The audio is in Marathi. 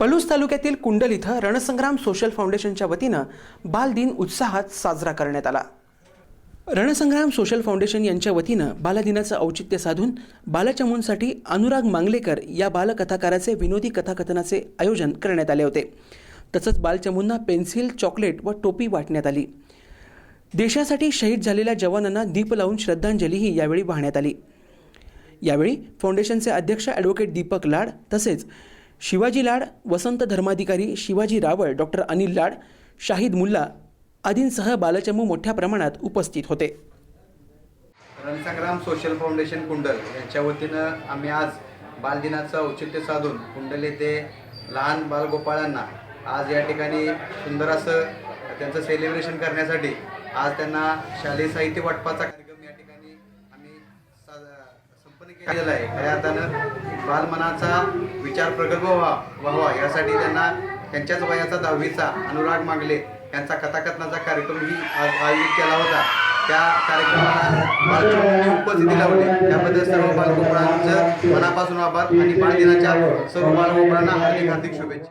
पलूस तालुक्यातील कुंडल इथं रणसंग्राम सोशल फाउंडेशनच्या वतीनं बालदिन उत्साहात साजरा करण्यात आला. रणसंग्राम सोशल फाउंडेशन यांच्या वतीनं बालदिनाचं औचित्य साधून बालचमूंसाठी अनुराग मांगलेकर या बालकथाकाराचे विनोदी कथाकथनाचे आयोजन करण्यात आले होते. तसंच बालचमूंना पेन्सिल चॉकलेट व टोपी वाटण्यात आली. देशासाठी शहीद झालेल्या जवानांना दीप लावून श्रद्धांजलीही यावेळी वाहण्यात आली. यावेळी फाउंडेशनचे अध्यक्ष ॲडव्होकेट दीपक लाड तसेच शिवाजी लाड वसंत धर्माधिकारी शिवाजी रावळ डॉक्टर अनिल लाड शाहिद मुल्ला आदींसह बालचमू मोठ्या प्रमाणात उपस्थित होते. रणसंग्राम सोशल फाउंडेशन कुंडल यांच्या वतीनं आम्ही आज बालदिनाचं औचित्य साधून कुंडल येथे लहान बालगोपाळांना आज या ठिकाणी सुंदर असं त्यांचं सेलिब्रेशन करण्यासाठी आज त्यांना शालेय साहित्य वाटपाचा कार्यक्रम या ठिकाणी आम्ही सा- संपन्न केलेला आहे. खऱ्या अर्थानं बालमनाचा विचार प्रगल्भ व्हावा व्हावा. यासाठी त्यांना त्यांच्याच वयाचा दहावीचा अनुराग मागले. यांचा कथाकथनाचा कार्यक्रमही आज आयोजित केला होता. त्या कार्यक्रमाला उपस्थिती लावली त्याबद्दल सर्व बालगोपाळांचं मनापासून आभार आणि बालदिनाच्या सर्व बालगोपाळांना हार्दिक हार्दिक शुभेच्छा.